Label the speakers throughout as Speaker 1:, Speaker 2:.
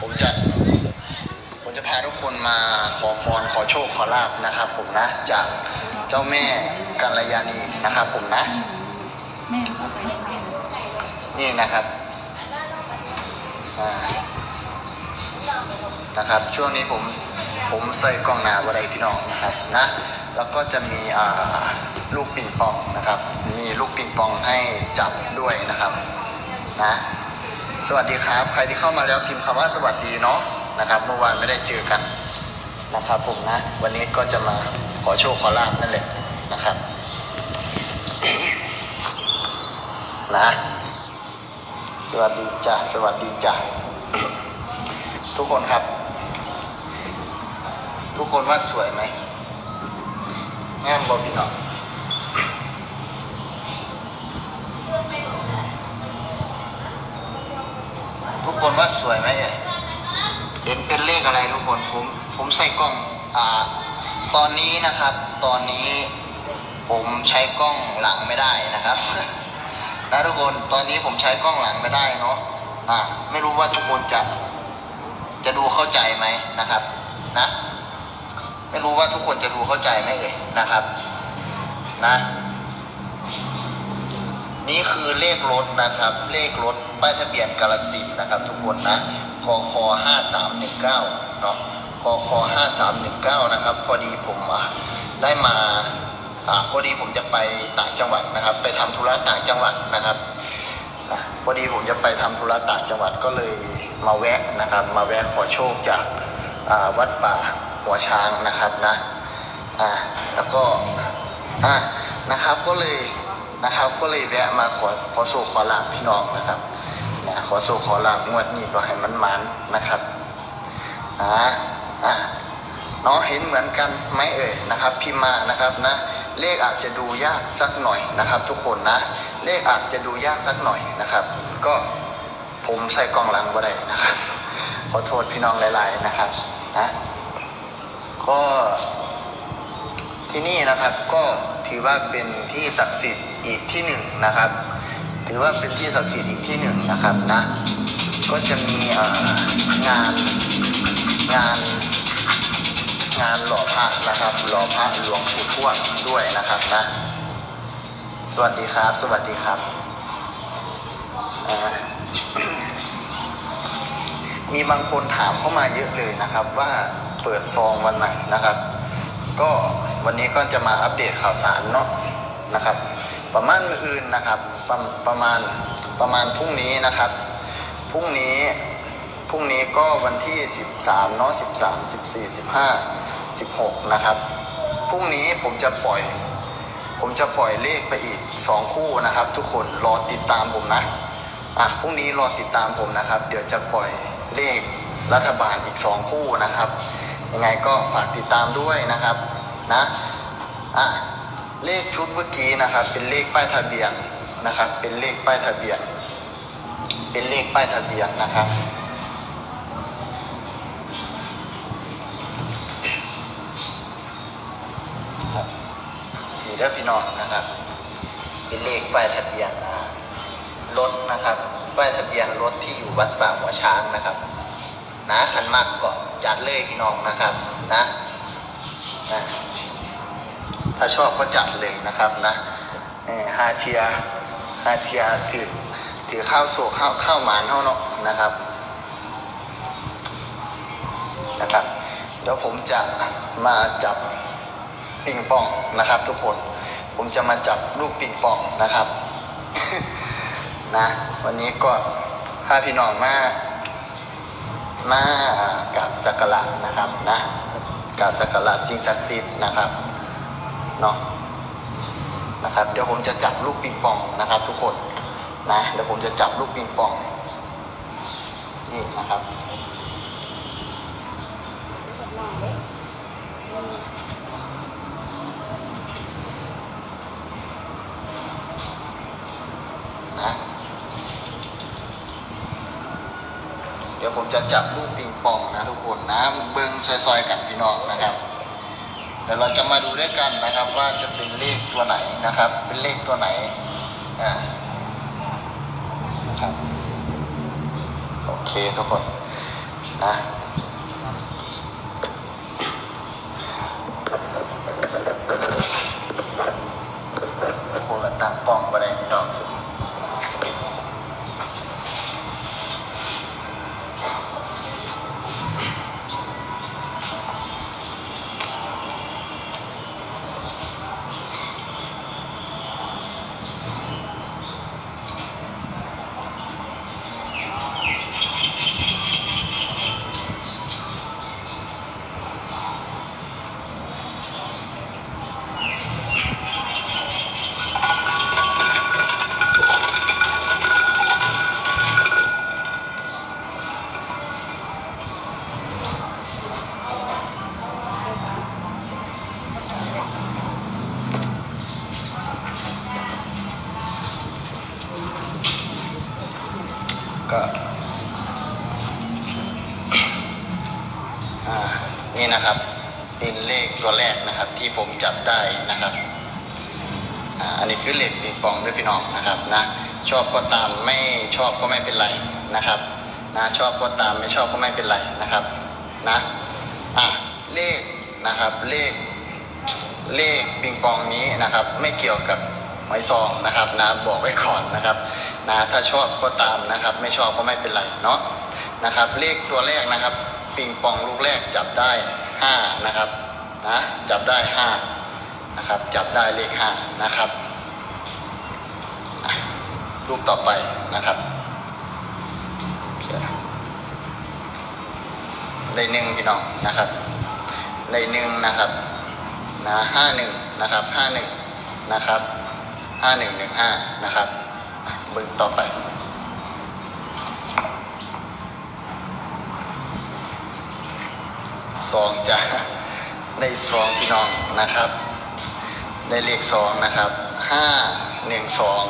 Speaker 1: ผมจะ ผมจะพาทุกคนมาขอพรขอโชคขอลาบนะครับผมนะ จากเจ้าแม่กัลยาณีนะครับผมนะ
Speaker 2: แม่เข้าไปแม่
Speaker 1: นี่นะครับอ่านะครับ ช่วงนี้ผมผมใส่กล้องหนาอะไรพี่น้องนะครับนะ แล้วก็จะมีอ่าลูกปิงปองนะครับ มีลูกปิงปองให้จับด้วยนะครับนะ สวัสดีครับ ใครที่เข้ามาแล้วพิมพ์คำว่าสวัสดีเนาะนะครับ เมื่อวานไม่ได้เจอกันนะครับผมนะ วันนี้ก็จะมาขอโชคขอลาบนั่นแหละนะครับนะ สวัสดีจ้ะสวัสดีจ้ะทุกคนครับ ทุกคนว่าสวยไหมแง่มบอพี่น้อง คนว่าสวยไหมเอ่ยเห็นเป็นเลขอะไรทุกคนผมผมใส่กล้องอ่าตอนนี้นะครับ ตอนนี้ผมใช้กล้องหลังไม่ได้นะครับนะทุกคนตอนนี้ผมใช้กล้องหลังไม่ได้เนาะอ่าไม่รู้ว่าทุกคนจะ จะดูเข้าใจไหมนะครับ นะ ไม่รู้ว่าทุกคนจะดูเข้าใจไหมเอ่ยนะครับ นะ นี่คือเลขรถนะครับ เลขรถป้ายทะเบียนกาลสินนะครับ ทุกคนนะคอคอห้าสามหนึ่งเก้าเนาะคอคอห้าสามหนึ่งเก้านะครับ พอดีผมอะได้มาอ่าพอดีผมจะไปต่างจังหวัดนะครับ ไปทำธุระต่างจังหวัดนะครับพอดีผมจะไปทำธุระต่างจังหวัดก็เลยมาแวะนะครับ มาแวะขอโชคจากอ่าวัดป่าหัวช้างนะครับนะอ่าแล้วก็อ่านะครับก็เลย นะครับ ก็เลยแวะมาขอขอโชคขอลาบพี่น้องนะครับนะขอโชคขอลาบงวดนี้ก็ให้มันมันนะครับอ่าอ่าน้องเห็นเหมือนกันไหมเอ่ยนะครับ พิมมานะครับนะเลขอาจจะดูยากสักหน่อยนะครับ ทุกคนนะ เลขอาจจะดูยากสักหน่อยนะครับ ก็ผมใส่กล่องหลังก็ได้นะครับ ขอโทษพี่น้องหลาย ๆ นะครับนะก็ที่นี่นะครับก็ถือว่าเป็นที่ศักดิ์สิทธิ์ อีกที่หนึ่งนะครับถือว่าเป็นที่ศักดิ์สิทธิ์อีกที่หนึ่งนะครับนะก็จะมีงานงานงานหล่อพระนะครับหล่อพระหลวงปู่ทวดด้วยนะครับนะสวัสดีครับ สวัสดีครับมีบางคนถามเข้ามาเยอะเลยนะครับ ว่าเปิดซองวันไหนนะครับ ก็วันนี้ก็จะมาอัปเดตข่าวสารเนาะนะครับ ประมาณมื้ออื่นนะครับประประมาณประมาณพรุ่งนี้นะครับพรุ่งนี้พรุ่งนี้ก็วันที่ 13เนาะ13 14 15 16 นะครับพรุ่งนี้ผมจะปล่อย ผมจะปล่อยเลขไปอีก 2 คู่นะครับ ทุกคนรอติดตามผมนะอะพรุ่งนี้รอติดตามผมนะครับ เดี๋ยวจะปล่อยเลขรัฐบาลอีก 2 คู่นะครับ ยังไงก็ฝากติดตามด้วยนะครับนะอะ เลขชุดเมื่อกี้นะครับ เป็นเลขป้ายทะเบียนนะครับ เป็นเลขป้ายทะเบียน เป็นเลขป้ายทะเบียนนะครับครับมีเด้อพี่น้องนะครับ เป็นเลขป้ายทะเบียนรถนะครับ ป้ายทะเบียนรถที่อยู่วัดป่าหัวช้างนะครับนะขันมากเกาะจัดเลยพี่น้องนะครับ นะนะ ถ้าชอบก็จัดเลยนะครับนะฮาเทียฮาเทียถือถือข้าวโศกข้าวข้าวหมานเท่าเนาะนะครับนะครับ เดี๋ยวผมจะมาจับปิงปองนะครับ ทุกคนผมจะมาจับลูกปิงปองนะครับนะวันนี้ก็พาพี่น้องมา มากับสักการะนะครับนะกับสักการะสิ่งศักดิ์สิทธิ์นะครับ เนาะนะครับ เดี๋ยวผมจะจับลูกปิงปองนะครับ ทุกคนนะเดี๋ยวผมจะจับลูกปิงปองนี่นะครับนะเดี๋ยวผมจะจับลูกปิงปองนะทุกคนนะเบิ้งซอยๆกันพี่น้องนะครับ ดี๋ยวเราจะมาดูด้วยกันนะครับ ว่าจะเป็นเลขตัวไหนนะครับ เป็นเลขตัวไหนอ่านะครับโอเคทุกคนนะ นี่นะครับ เป็นเลขตัวแรกนะครับ ที่ผมจับได้นะครับอันนี้คือเลขปิงปองด้วยพี่น้องนะครับนะชอบก็ตามไม่ชอบก็ไม่เป็นไรนะครับนะชอบก็ตามไม่ชอบก็ไม่เป็นไรนะครับนะอะเลขนะครับเลขเลขปิงปองนี้นะครับ ไม่เกี่ยวกับหอยซองนะครับนะบอกไว้ก่อนนะครับนะถ้าชอบก็ตามนะครับ ไม่ชอบก็ไม่เป็นไรเนาะนะครับ เลขตัวแรกนะครับ ปิงปองลูกแรกจับได้ห้านะครับนะจับได้ห้านะครับจับได้เลขห้านะครับอะลูกต่อไปนะครับได้หนึ่งพี่น้องนะครับได้หนึ่งนะครับนะห้าหนึ่งนะครับห้าหนึ่งนะครับห้าหนึ่งหนึ่งห้านะครับอะเบึงต่อไป สองจะได้สองพี่น้องนะครับ ได้เลขสองนะครับห้าหนึ่งสอง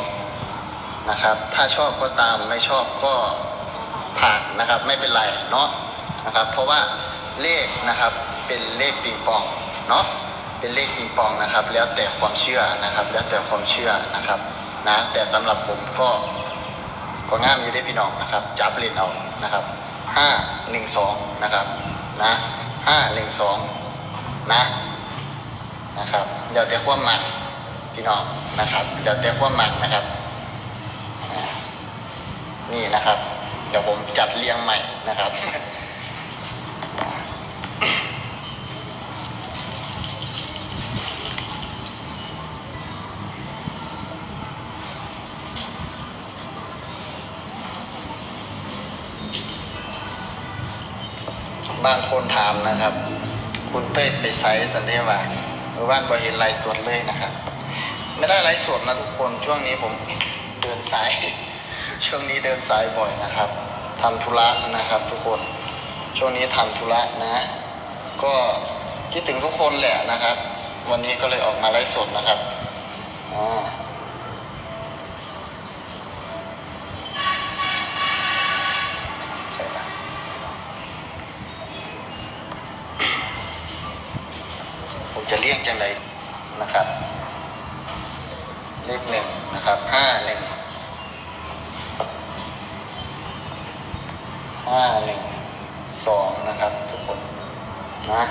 Speaker 1: นะครับ ถ้าชอบก็ตามไม่ชอบก็ผ่านนะครับไม่เป็นไรเนาะนะครับ เพราะว่าเลขนะครับเป็นเลขปิงปองเนาะเป็นเลขปิงปองนะครับ แล้วแต่ความเชื่อนะครับ แล้วแต่ความเชื่อนะครับนะแต่สำหรับผมก็ก็ง่ามอยู่ได้พี่น้องนะครับจับเล่นเอานะครับห้าหนึ่งสองนะครับนะ ห้าหนึ่งสองนะนะครับเดี๋ยวแต่ความหมักพี่น้องนะครับเดี๋ยวแต่ความหมักนะครับ นี่นะครับ เดี๋ยวผมจัดเรียงใหม่นะครับ บางคนถามนะครับ คุณเต้ยไปไซส์สันเทวาหรือว่าบเห็นไลฟ์สดเลยนะครับ ไม่ได้ไลฟ์สดนะทุกคนช่วงนี้ผมเดินสาย ช่วงนี้เดินสายบ่อยนะครับทำธุระนะครับ ทุกคนช่วงนี้ทำธุระนะ ก็คิดถึงทุกคนแหละนะครับ วันนี้ก็เลยออกมาไลฟ์สดนะครับอ่าใช่ละ ผมจะเรียกจังไร นะครับ เลขหนึ่งนะครับห้าหนึ่งห้าหนึ่งสองนะครับทุกคนนะ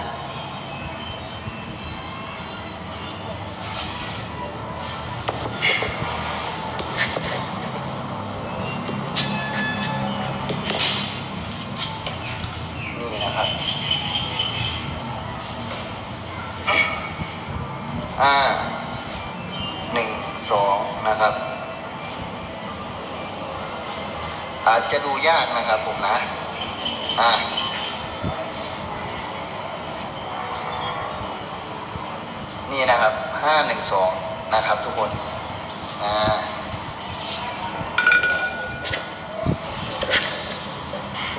Speaker 1: นะอ่านี่นะครับห้าหนึ่งสองนะครับทุกคนอ่า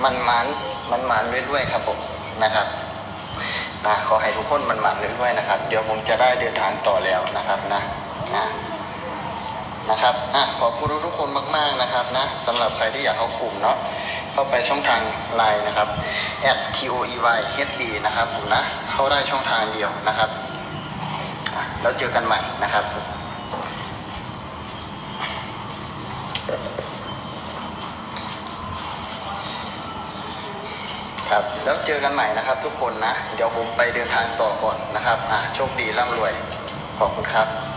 Speaker 1: มันมันมันมันเรื่อยๆครับผมนะครับนะขอให้ทุกคนมันหมันเรื่อยๆนะครับ เดี๋ยวผมจะได้เดินทางต่อแล้วนะครับนะนะนะครับอะขอบคุณทุกคนมาก ๆนะครับนะสำหรับใครที่อยากเข้ากลุ่มเนาะ เข้าไปช่องทางไลน์นะครับ t o e y h d นะครับผมนะ เข้าได้ช่องทางเดียวนะครับแล้วเจอกันใหม่นะครับครับแล้วเจอกันใหม่นะครับทุกคนนะ เดี๋ยวผมไปเดินทางต่อก่อนนะครับอะโชคดีร่ำรวย ขอบคุณครับ